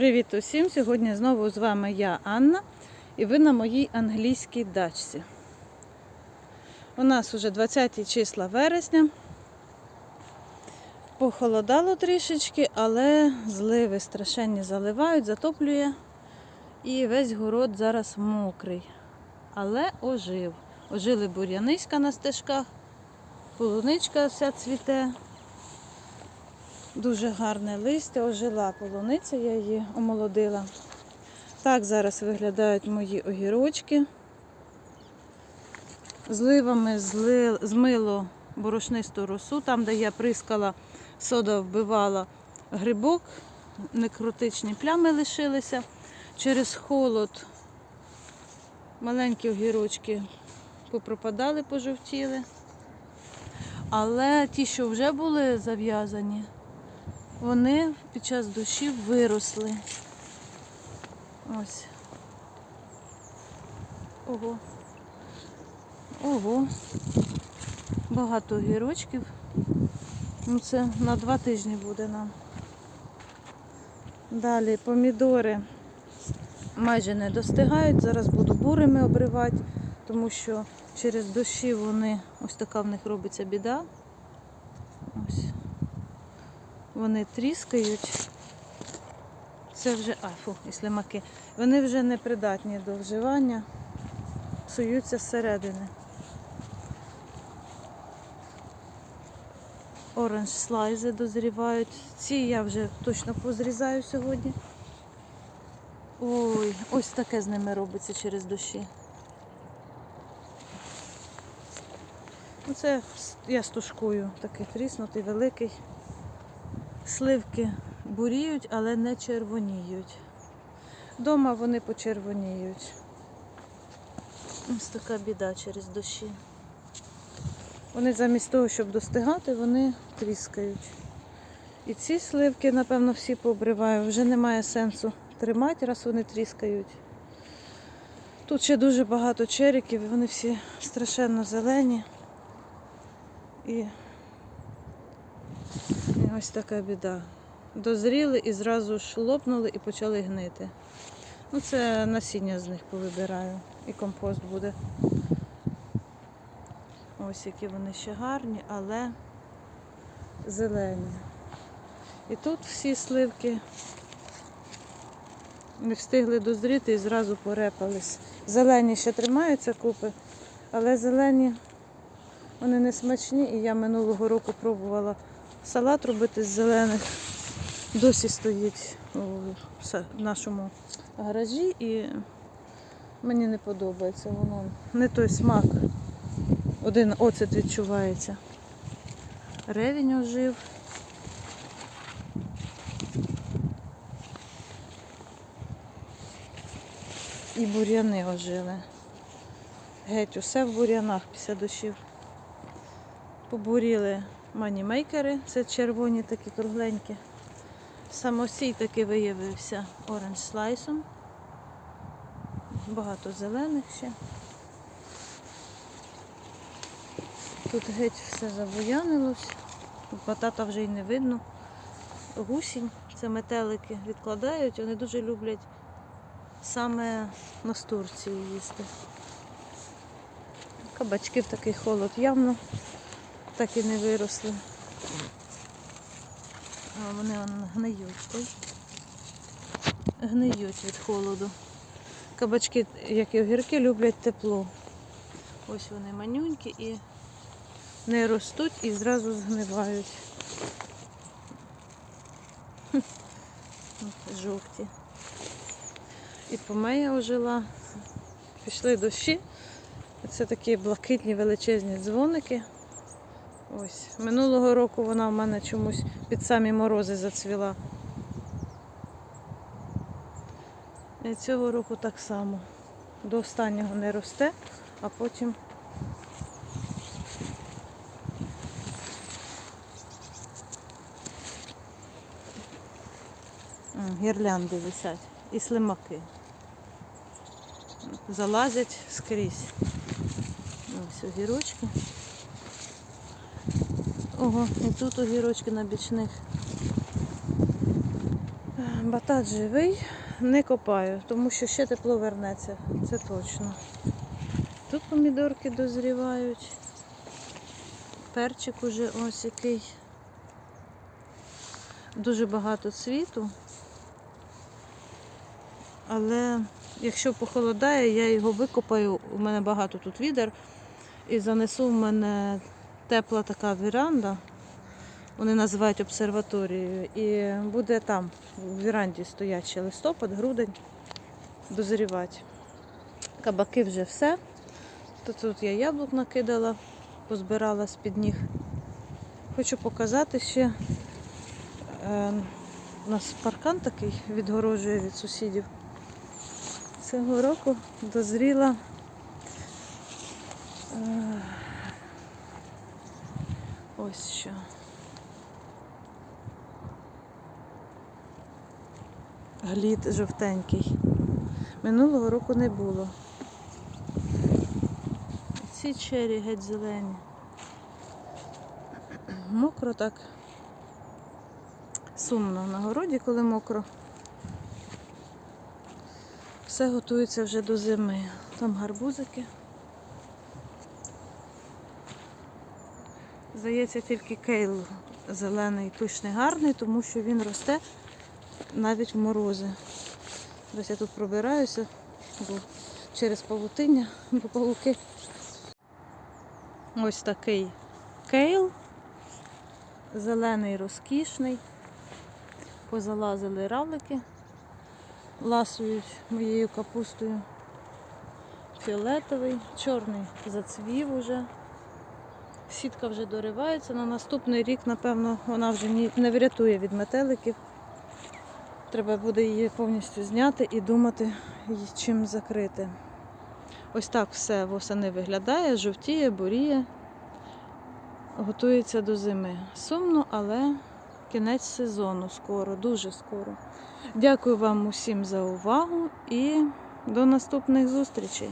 Привіт усім! Сьогодні знову з вами я, Анна, і ви на моїй англійській дачці. У нас вже 20 числа вересня. Похолодало трішечки, але зливи страшенні заливають, затоплює. І весь город зараз мокрий. Але ожив. Ожили бур'яниська на стежках, полуничка вся цвіте. Дуже гарне листя, ожила полуниця, я її омолодила. Так зараз виглядають мої огірочки. Зливами зли... змило борошнисту росу, там, де я прискала, сода вбивала грибок, некротичні плями лишилися. Через холод маленькі огірочки попропадали, пожовтіли. Але ті, що вже були зав'язані, вони під час дощів виросли. Ось. Ого. Ого. Багато огірочків. Ну це на два тижні буде нам. Далі помідори майже не достигають. Зараз буду бурими обривати, тому що через дощі вони, ось така в них робиться біда. Ось. Вони тріскають. Це вже, а, фу, і слимаки. Вони вже не придатні до вживання, псуються зсередини. Оранж слайзи дозрівають. Ці я вже точно позрізаю сьогодні. Ой, ось таке з ними робиться через дощі. Оце я стушкую, такий тріснутий, великий. Сливки буріють, але не червоніють. Дома вони почервоніють. Ось така біда через дощі. Вони замість того, щоб достигати, вони тріскають. І ці сливки, напевно, всі пообриваю. Вже немає сенсу тримати, раз вони тріскають. Тут ще дуже багато черіків, вони всі страшенно зелені. І ось така біда. Дозріли і зразу ж лопнули і почали гнити. Ну, це насіння з них повибираю і компост буде. Ось які вони ще гарні, але зелені. І тут всі сливки не встигли дозріти і зразу порепались. Зелені ще тримаються купи, але зелені вони не смачні і я минулого року пробувала салат робити з зелених. Досі стоїть у нашому гаражі і мені не подобається воно. Не той смак. Один оцет відчувається. Ревінь ожив. І бур'яни ожили. Геть усе в бур'янах після дощів. Побуріли манімейкери, це червоні такі кругленькі. Самосій таки виявився оранж слайсом. Багато зелених ще. Тут геть все забуянилось, батата вже й не видно. Гусінь, це метелики відкладають, вони дуже люблять саме настурцію їсти. Кабачки в такий холод явно так і не виросли. А вони вон, гниють. Гниють від холоду. Кабачки, як і огірки, люблять тепло. Ось вони манюнькі і не ростуть і зразу згнивають. Жовті. І помея ожила. Пішли дощі. Це такі блакитні величезні дзвоники. Ось. Минулого року вона в мене чомусь під самі морози зацвіла. І цього року так само. До останнього не росте, а потім гірлянди висять і слимаки. Залазять скрізь. Ось огірочки. Ого, і тут огірочки на бічних. Батат живий, не копаю, тому що ще тепло вернеться, це точно. Тут помідорки дозрівають. Перчик уже ось який. Дуже багато цвіту. Але якщо похолодає, я його викопаю. У мене багато тут відер. І занесу в мене тепла така віранда. Вони називають обсерваторією. І буде там, в віранді стоять ще листопад, грудень, дозрівати. Кабаки вже все. То тут я яблук накидала, позбирала з-під ніг. Хочу показати ще. Е, у нас паркан такий відгорожує від сусідів. Цього року дозріла е, ось що. Глід жовтенький. Минулого року не було. Ці чері геть зелені. Мокро так. Сумно на городі, коли мокро. Все готується вже до зими. Там гарбузики. Здається, тільки кейл зелений, пишний, гарний, тому що він росте навіть в морози. Ось я тут пробираюся, бо через павутиння, бо павуки. Ось такий кейл. Зелений, розкішний. Позалазили равлики, ласують моєю капустою. Фіолетовий, чорний зацвів уже. Сітка вже доривається. На наступний рік, напевно, вона вже не врятує від метеликів. Треба буде її повністю зняти і думати, чим закрити. Ось так все восени виглядає, жовтіє, буріє, готується до зими. Сумно, але кінець сезону скоро, дуже скоро. Дякую вам усім за увагу і до наступних зустрічей.